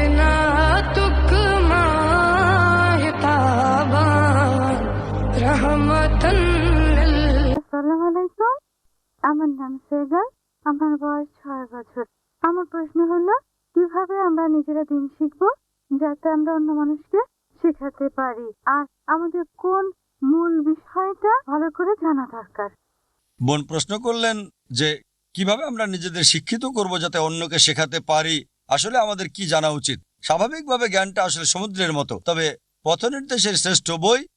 कायनातुक माहिताबा रहमतन लिल আসসালামু আলাইকুম আমার নাম সেগাল আমার বয়স ছয় বছর আমার প্রশ্ন হলো কিভাবে আমরা নিজেরা দিন শিখব যাতে আমরা অন্য মানুষকে শেখাতে পারি আর আমাদের কোন মূল বিষয়টা ভালো করে জানা দরকার বোন প্রশ্ন করলেন যে কিভাবে আমরা নিজেদের শিক্ষিত করব যাতে অন্যকে শেখাতে পারি আসলে আমাদের কি জানা উচিত? স্বাভাবিকভাবে জ্ঞানটা আসলে সমুদ্রের মতো। তবে পথনির্দেশের শ্রেষ্ঠ বই?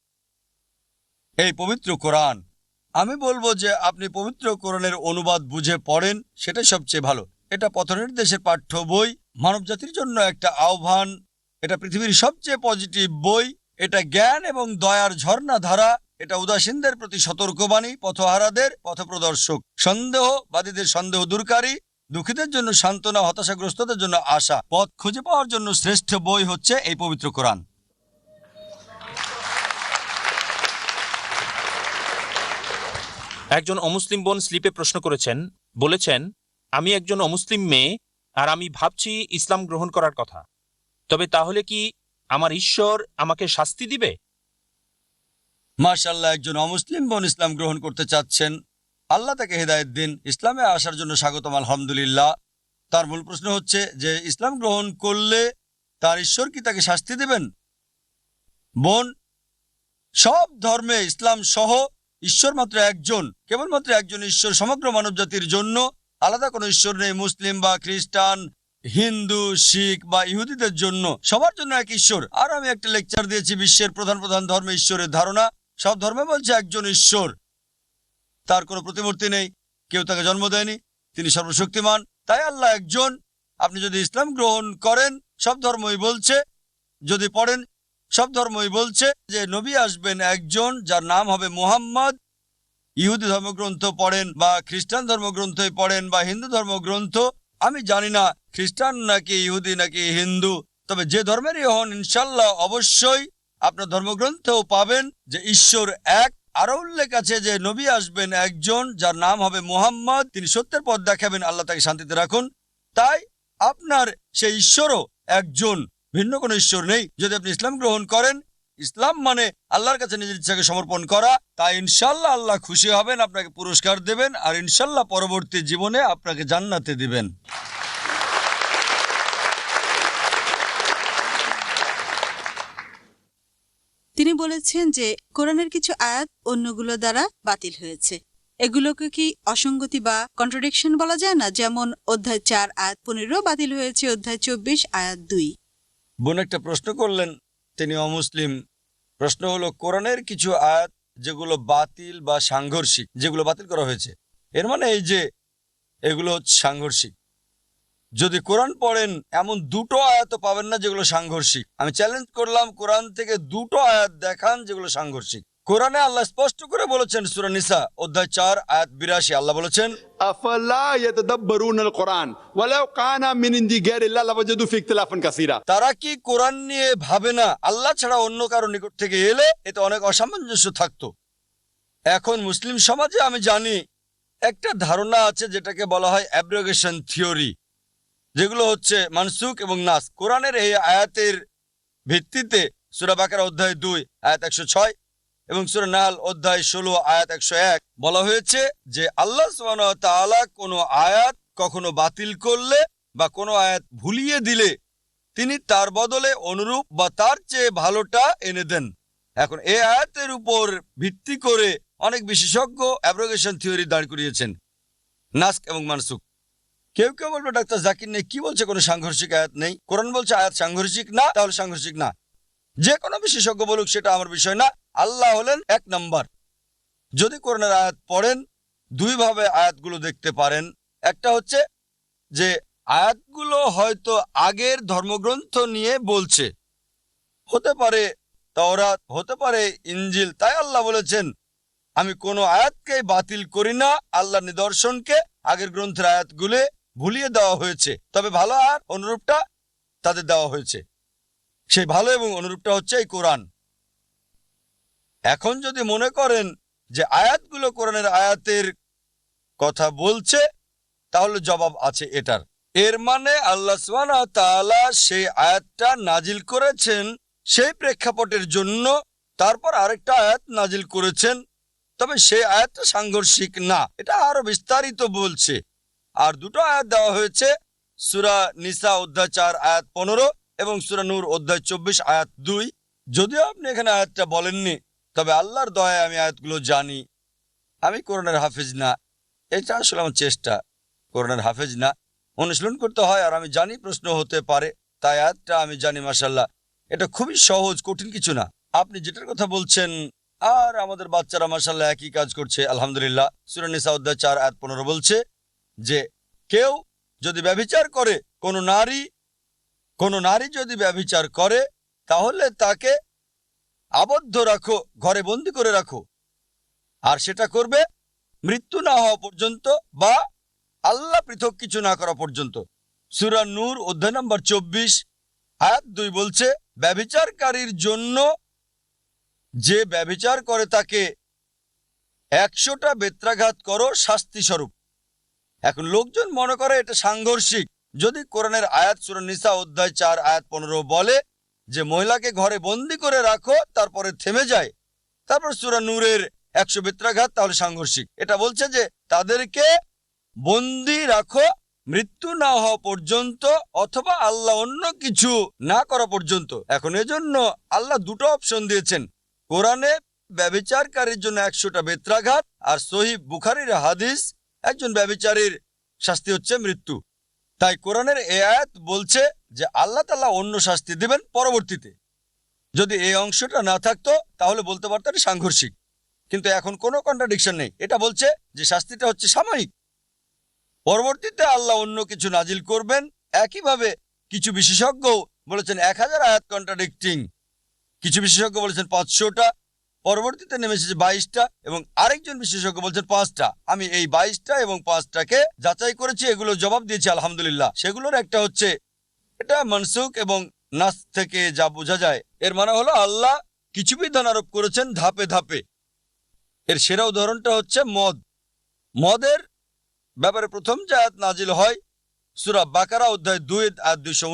এই পবিত্র কোরআন। আমি বলব যে আপনি পবিত্র কোরআনের অনুবাদ বুঝে পড়েন, সেটাই সবচেয়ে ভালো। এটা পথনির্দেশের পাঠ্য বই। মানবজাতির জন্য একটা আহ্বান। এটা পৃথিবীর সবচেয়ে পজিটিভ বই। এটা জ্ঞান এবং দয়ার ঝর্ণা ধারা এটা উদাসীনদের প্রতি সতর্কবাণী, পথহারাদের, পথপ্রদর্শক। সন্দেহবাদীদের সন্দেহ দূরকারী। দুঃখীদের জন্য সান্ত্বনা হতাশাগ্রস্তদের জন্য আশা পথ খুঁজে পাওয়ার জন্য শ্রেষ্ঠ বই হচ্ছে এই পবিত্র কোরআন। একজন অমুসলিম বোন স্লিপে প্রশ্ন করেছেন বলেছেন আমি একজন অমুসলিম মেয়ে আর আমি ভাবছি ইসলাম গ্রহণ করার কথা। তবে তাহলে কি আমার ঈশ্বর আমাকে শাস্তি দিবে? মার্শাল্লাহ একজন অমুসলিম বোন ইসলাম গ্রহণ করতে চাচ্ছেন আল্লাহ তাকে হেদায়ত দিন। ইসলামে আসার জন্য স্বাগতম, আলহামদুলিল্লাহ। তার মূল প্রশ্ন হচ্ছে যে, ইসলাম গ্রহণ করলে তার ঈশ্বর কি তাকে শাস্তি দেবেন? বোন, সব ধর্মে ইসলাম সহ ঈশ্বর মাত্র একজন, কেবলমাত্র একজন ঈশ্বর সমগ্র মানবজাতির জন্য। আলাদা কোনো ঈশ্বর নেই, মুসলিম বা খ্রিস্টান, হিন্দু, শিখ বা ইহুদিদের জন্য। সবার জন্য এক ঈশ্বর। আর আমি একটা লেকচার দিয়েছি, বিশ্বের প্রধান প্রধান ধর্মে ঈশ্বরের ধারণা। সব ধর্মে বলছে একজন ঈশ্বর। তার কোনো প্রতিমূর্তি নেই, কেউ তাকে জন্ম দেয়নি, তিনি সর্বশক্তিমান। তাই আল্লাহ একজন, আপনি যদি ইসলাম গ্রহণ করেন, সব ধর্মই বলছে, যদি পড়েন, সব ধর্মই বলছে যে নবী আসবেন একজন যার নাম হবে মুহাম্মদ। ইহুদি ধর্মগ্রন্থ পড়েন বা খ্রিস্টান ধর্মগ্রন্থই পড়েন বা হিন্দু ধর্মগ্রন্থ, আমি জানি না, খ্রিস্টান নাকি ইহুদি নাকি হিন্দু, তবে যে ধর্মেরই হন, ইনশাল্লাহ অবশ্যই আপনার ধর্মগ্রন্থেও পাবেন যে ঈশ্বর এক আরও উল্লেখ আছে যে নবী আসবেন একজন যার নাম হবে মুহাম্মদ। তিনি সত্যের পথ দেখাবেন, আল্লাহ তাকে শান্তিতে রাখুন। তাই আপনার সেই ঈশ্বরও একজন, ভিন্ন কোনো ঈশ্বর নেই। যদি আপনি ইসলাম গ্রহণ করেন, ইসলাম মানে আল্লাহর কাছে নিজের ইচ্ছাকে সমর্পণ করা। তাই ইনশাল্লাহ আল্লাহ খুশি হবেন, আপনাকে পুরস্কার দেবেন, আর ইনশাল্লাহ পরবর্তী জীবনে আপনাকে জান্নাতে দিবেন। তিনি বলেছেন যে, কোরআনের কিছু আয়াত অন্যগুলো দ্বারা বাতিল হয়েছে। এগুলোকে কি অসঙ্গতি বা কন্ট্রাডিকশন বলা যায় না? যেমন, অধ্যায় চার, আয়াত পনেরো বাতিল হয়েছে, অধ্যায় চব্বিশ, আয়াত দুই। বোন একটা প্রশ্ন করলেন তিনি অমুসলিম। প্রশ্ন হলো, কোরআনের কিছু আয়াত যেগুলো বাতিল বা সাংঘর্ষিক, যেগুলো বাতিল করা হয়েছে, এর মানে এই যে, এগুলো সাংঘর্ষিক। যদি কোরআন পড়েন এমন দুটো আয়াত পাবেন না যেগুলো সাংঘর্ষিক। আমি চ্যালেঞ্জ করলাম কোরআন থেকে দুটো আয়াত দেখান যেগুলো সাংঘর্ষিক। কোরআনে আল্লাহ স্পষ্ট করে বলেছেন সুরা নিসা অধ্যায় চার আয়াত বিরাশি আল্লাহ বলেছেন তারা কি কোরআন নিয়ে ভাবে না? আল্লাহ ছাড়া অন্য কারও নিকট থেকে এলে এতে অনেক অসামঞ্জস্য থাকতো। এখন মুসলিম সমাজে আমি জানি একটা ধারণা আছে যেটাকে বলা হয় অ্যাব্রোগেশন থিওরি যেগুলো হচ্ছে মানসুক এবং নাস। কোরআনের এই আয়াতের ভিত্তিতে সুরা বাকার অধ্যায় দুই, আয়াত একশো ছয় এবং সুরা নাহাল অধ্যায় ষোলো, আয়াত একশো এক বলা হয়েছে যে আল্লাহ তাআলা কোনো আয়াত কখনো বাতিল করলে বা কোনো আয়াত ভুলিয়ে দিলে তিনি তার বদলে অনুরূপ বা তার চেয়ে ভালোটা এনে দেন। এখন এ আয়াতের উপর ভিত্তি করে অনেক বিশেষজ্ঞ অ্যাব্রোগেশন থিওরি দাঁড় করিয়েছেন, নাস্ক এবং মানসুক কেউ কেউ বলবে, ডাক্তার জাকির নেই, কি বলছে কোনো সাংঘর্ষিক আয়াত নেই? কোরআন বলছে আয়াত সাংঘর্ষিক না, তাহলে সাংঘর্ষিক না। যে কোনো বিশেষজ্ঞ বলুক, সেটা আমার বিষয় না। আল্লাহ হলেন এক নম্বর। যদি কোরআনের আয়াত পড়েন দুইভাবে আয়াতগুলো দেখতে পারেন। একটা হচ্ছে যে, আয়াতগুলো হয়তো আগের ধর্মগ্রন্থ নিয়ে বলছে। হতে পারে তাওরাত, হতে পারে ইঞ্জিল তাই আল্লাহ বলেছেন, আমি কোনো আয়াতকে বাতিল করি না। আল্লাহ নিদর্শনকে আগের গ্রন্থের আয়াতগুলো ভুলিয়ে দেওয়া হয়েছে। তবে ভালো আর অনুরূপটা তাদের দেওয়া হয়েছে। সেই ভালো এবং অনুরূপটা হচ্ছে এই কোরআন। এখন যদি মনে করেন যে আয়াতগুলো কোরআনের আয়াতের কথা বলছে, তাহলে জবাব আছে এটার। এর মানে আল্লাহ তাআলা সেই আয়াতটা নাজিল করেছেন সেই প্রেক্ষাপটের জন্য। তারপর আরেকটা আয়াত নাজিল করেছেন, তবে সেই আয়াতটা সাংঘর্ষিক না। এটা আরও বিস্তারিত বলছে। আর দুটো আয়াত দেওয়া হয়েছে, সুরা নিসা অধ্যায় চার, আয়াত পনেরো এবং সুরা নূর অধ্যায় চব্বিশ, আয়াত দুই। যদিও আপনি এখানে আয়াতটা বলেননি, তবে আল্লাহর দয়ায় আমি আয়াতগুলো জানি। আমি করোনার হাফেজ না, এটা আসলে আমার চেষ্টা করোনার হাফেজ না। অনুশীলন করতে হয় আর আমি জানি প্রশ্ন হতে পারে, তাই আয়াতটা আমি জানি মাসাল্লাহ এটা খুবই সহজ, কঠিন কিছু না। আপনি যেটার কথা বলছেন, আর আমাদের বাচ্চারা মাসাল্লাহ একই কাজ করছে, আলহামদুলিল্লাহ। সুরানিসা অধ্যায় চার, আয়াত পনেরো বলছে যে কেউ যদি ব্যভিচার করে, কোনো নারী কোনো নারী যদি ব্যভিচার করে, তাহলে তাকে আবদ্ধ রাখো, ঘরে বন্দি করে রাখো। আর সেটা করবে মৃত্যু না হওয়া পর্যন্ত বা আল্লাহ পৃথক কিছু না করা পর্যন্ত। সুরা নূর, অধ্যায় নম্বর চব্বিশ, আয়াত দুই বলছে, ব্যভিচারকারীর জন্য যে ব্যভিচার করে তাকে একশোটা বেত্রাঘাত করো শাস্তি স্বরূপ এখন লোকজন মনে করে এটা সাংঘর্ষিক। যদি কোরআনের আয়াত সুরা নিসা অধ্যায় চার, আয়াত পনেরো বলে যে, মহিলাকে ঘরে বন্দি করে রাখো, তারপরে থেমে যায়, তারপর সুরা নূরের একশো বেত্রাঘাত, তাহলে সাংঘর্ষিক। এটা বলছে যে, তাদেরকে বন্দি রাখো, মৃত্যু না হওয়া পর্যন্ত, অথবা আল্লাহ অন্য কিছু না করা পর্যন্ত। এখন এজন্য আল্লাহ দুটো অপশন দিয়েছেন। কোরআনে ব্যবিচারকারীর জন্য একশোটা বেত্রাঘাত আর সহি বুখারির হাদিস একজন ব্যবিচারীর শাস্তি হচ্ছে মৃত্যু। তাই কোরআনের এ আয়াত বলছে যে আল্লাহ তাল্লাহ অন্য শাস্তি দিবেন পরবর্তীতে। যদি এই অংশটা না থাকতো, তাহলে বলতে পারতেন সাংঘর্ষিক। কিন্তু এখন কোনো কন্ট্রাডিকশন নেই। এটা বলছে যে শাস্তিটা হচ্ছে সাময়িক। পরবর্তীতে আল্লাহ অন্য কিছু নাজিল করবেন। একইভাবে কিছু বিশেষজ্ঞ বলেছেন, এক হাজার আয়াত কন্ট্রাডিক্টিং কিছু বিশেষজ্ঞ বলেছেন, পাঁচশোটা। পরবর্তীতে নেমে এসেছে বাইশটা এবং আরেকজন বিশেষজ্ঞ বলছেন পাঁচটা। আমি এই বাইশটা এবং পাঁচটাকে যাচাই করেছি, এগুলো জবাব দিয়েছি, আলহামদুলিল্লাহ। সেগুলোর একটা হচ্ছে, এটা মনসুখ এবং নাস থেকে যা বোঝা যায়, এর মানে হলো আল্লাহ কিছু বিধান আরোপ করেছেন ধাপে ধাপে। এর সেরা উদাহরণটা হচ্ছে মদ। মদের ব্যাপারে প্রথম যে আয়াত নাজিল হয়, সুরা বাকারা অধ্যায় দুই, আয়াত দুইশো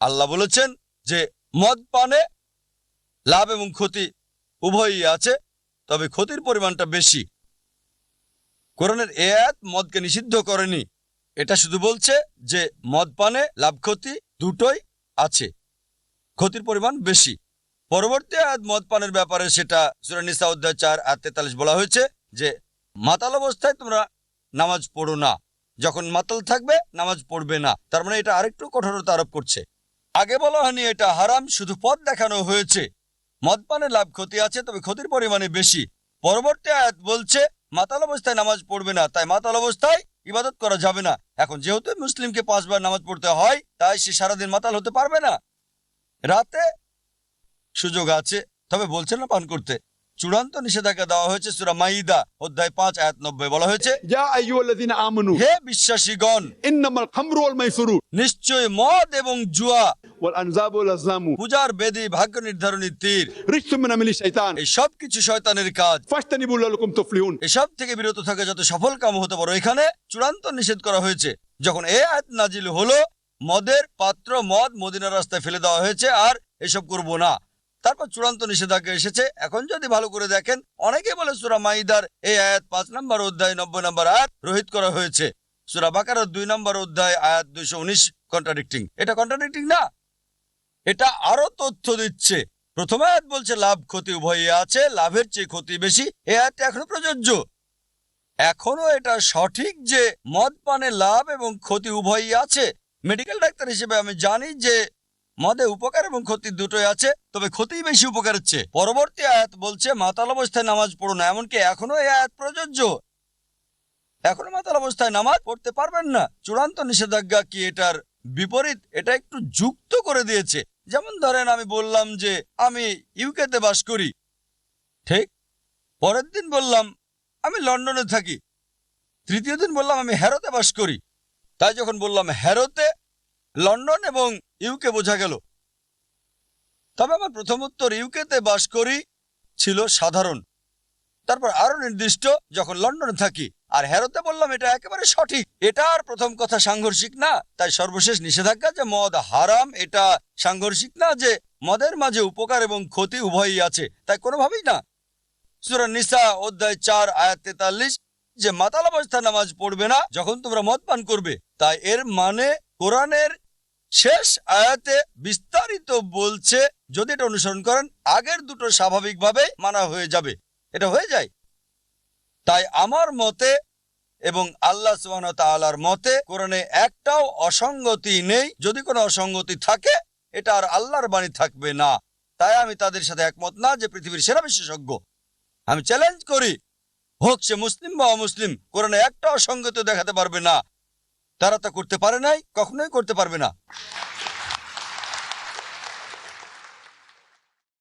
আল্লাহ বলেছেন যে মদ পানে লাভ এবং ক্ষতি উভয়ই আছে, তবে ক্ষতির পরিমাণটা বেশি। কোরআনের এ আয়াত মদকে নিষিদ্ধ করেনি। এটা শুধু বলছে যে, মদ পানে লাভ ক্ষতি দুটোই আছে, ক্ষতির পরিমাণ বেশি। পরবর্তী আয়াত মদ পানের ব্যাপারে সেটা সুরানিসা অধ্যায় চার আয়াত তেতাল্লিশ বলা হয়েছে যে, মাতাল অবস্থায় তোমরা নামাজ পড়ো না। যখন মাতাল থাকবে, নামাজ পড়বে না। তার মানে এটা আরেকটু কঠোরতা আরোপ করছে। আগে বলা হয়নি এটা হারাম, শুধু পথ দেখানো হয়েছে। মদপানের লাভ ক্ষতি আছে তবে ক্ষতির পরিমাণে বেশি। পরবর্তী আয়াত বলছে মাতাল অবস্থায় নামাজ পড়বে না তাই মাতাল অবস্থায় ইবাদত করা যাবে না। এখন যেহেতু মুসলিমকে পাঁচবার নামাজ পড়তে হয় তাই সে সারাদিন মাতাল হতে পারবে না। রাতে সুযোগ আছে তবে বলছে না পান করতে। চূড়ান্ত নিষেধাজ্ঞা দেওয়া হয়েছে সুরা মাইদা অধ্যায় পাঁচ আয়াত নব্বই বলা হয়েছে হে বিশ্বাসীগণ নিশ্চয় মদ এবং জুয়া পূজার বেদি ভাগ্য নির্ধারণী তীর রিজসুম মিন এই সব কিছু শয়তানের কাজ। ফাস্তানিবুল লাকুম তুফলিহুন এসব থেকে বিরত থাকে যাতে সফল কাম হতে পারো। এখানে চূড়ান্ত নিষেধ করা হয়েছে। যখন এ আয়াত নাজিল হলো মদের পাত্র মদ মদিনার রাস্তায় ফেলে দেওয়া হয়েছে আর এসব করব না। তারপর চূড়ান্ত নিষেধাজ্ঞা এসেছে। এখন যদি ভালো করে দেখেন অনেকে বলে সুরা মাইদার এই আয়াত পাঁচ নম্বর অধ্যায় নব্বই নম্বর আয়াত রোহিত করা হয়েছে। সুরা বাকার দুই নম্বর অধ্যায় আয়াত দুইশো উনিশ কন্ট্রাডিক্টিং এটা কন্ট্রাডিক্টিং না? এটা আরও তথ্য দিচ্ছে। প্রথম আয়াত বলছে, লাভ ক্ষতি উভয়ই আছে, লাভের চেয়ে ক্ষতি বেশি। এ আয়াতটা এখনও প্রযোজ্য। এখনও এটা সঠিক যে মদ পানে লাভ এবং ক্ষতি উভয়ই আছে। মেডিকেল ডাক্তার হিসেবে আমি জানি যে মদে উপকার এবং ক্ষতি দুটোই আছে, তবে ক্ষতিই বেশি উপকারের চেয়ে পরবর্তী আয়াত বলছে, মাতাল অবস্থায় নামাজ পড়ো না, এমনকি এখনও এই আয়াত প্রযোজ্য। এখনও মাতাল অবস্থায় নামাজ পড়তে পারবেন না। চূড়ান্ত নিষেধাজ্ঞা কি এটার বিপরীত? এটা একটু যুক্ত করে দিয়েছে। যেমন ধরেন আমি বললাম যে আমি ইউকেতে বাস করি, ঠিক? পরের দিন বললাম, আমি লন্ডনে থাকি। তৃতীয় দিন বললাম, আমি হ্যারোতে বাস করি। তাই যখন বললাম হ্যারোতে লন্ডন এবং ইউকে বোঝা গেল। তবে আমার প্রথম উত্তর ইউকেতে বাস করি ছিল সাধারণ। তারপর আরও নির্দিষ্ট, যখন লন্ডনে থাকি। আর হেরোতে বললাম, এটা একেবারে সঠিক। এটা আর প্রথম কথা সাংঘর্ষিক না। তাই সর্বশেষ নিষেধাজ্ঞা যে মদ হারাম, এটা সাংঘর্ষিক না যে মদের মাঝে উপকার এবং ক্ষতি উভয়ই আছে, তাই কোনোভাবেই না। সুরা নিসা অধ্যায় চার, আয়াত তেতাল্লিশ, যে মাতাল অবস্থা নামাজ পড়বে না, যখন তোমরা মদ পান করবে, তাই এর মানে কোরআনের শেষ আয়াতে বিস্তারিত বলছে, যদি এটা অনুসরণ করেন, আগের দুটো স্বাভাবিকভাবে মানা হয়ে যাবে। এটা হয়ে যায়। তাই আমার মতে এবং আল্লাহ ওয়া মতে কোরআনে একটাও অসঙ্গতি নেই। যদি কোনো অসঙ্গতি থাকে, এটা আর আল্লাহর বাণী থাকবে না। তাই আমি তাদের সাথে একমত না যে পৃথিবীর সেরা বিশেষজ্ঞ। আমি চ্যালেঞ্জ করি, হোক সে মুসলিম বা অমুসলিম, কোরআনে একটা অসঙ্গতি দেখাতে পারবে না। তারা তা করতে পারে নাই, কখনোই করতে পারবে না।